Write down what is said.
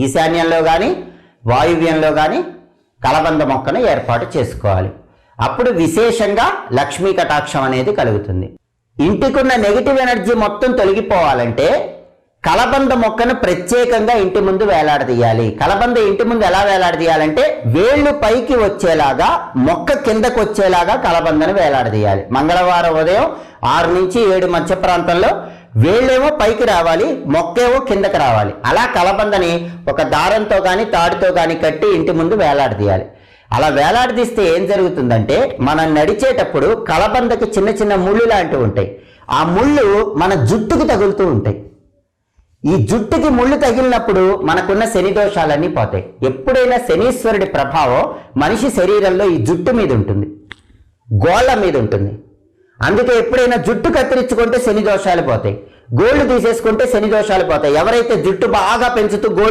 ఈశాన్యంలో కానీ వాయువ్యంలో కానీ కలబంద మొక్కను ఏర్పాటు చేసుకోవాలి. అప్పుడు విశేషంగా లక్ష్మీ కటాక్షం అనేది కలుగుతుంది. ఇంటికున్న నెగిటివ్ ఎనర్జీ మొత్తం తొలగిపోవాలంటే కలబంద మొక్కను ప్రత్యేకంగా ఇంటి ముందు వేలాడదీయాలి. కలబంద ఇంటి ముందు ఎలా వేలాడదీయాలంటే వేళ్ళు పైకి వచ్చేలాగా మొక్క కిందకు వచ్చేలాగా కలబందను వేలాడదీయాలి. మంగళవారం ఉదయం ఆరు నుంచి ఏడు మధ్య ప్రాంతంలో వేళ్ళేమో పైకి రావాలి మొక్కేమో కిందకి రావాలి. అలా కలబందని ఒక దారంతో కానీ తాడుతో కానీ కట్టి ఇంటి ముందు వేలాడదీయాలి అలా వేలాడదీస్తే ఏం జరుగుతుందంటే మనం నడిచేటప్పుడు కలబందకి చిన్న చిన్న ముళ్ళు లాంటివి ఉంటాయి. ఆ ముళ్ళు మన జుట్టుకు తగులుతూ ఉంటాయి. ఈ జుట్టుకి ముళ్ళు తగిలినప్పుడు మనకున్న శని దోషాలన్నీ పోతాయి. ఎప్పుడైనా శనీశ్వరుడి ప్రభావం మనిషి శరీరంలో ఈ జుట్టు మీద ఉంటుంది. గోళ్ళ మీద ఉంటుంది. అందుకే ఎప్పుడైనా జుట్టు కత్తిరించుకుంటే శని దోషాలు పోతాయి. గోల్డ్ తీసేసుకుంటే శని దోషాలు పోతాయి. ఎవరైతే జుట్టు బాగా పెంచుతూ గోల్డ్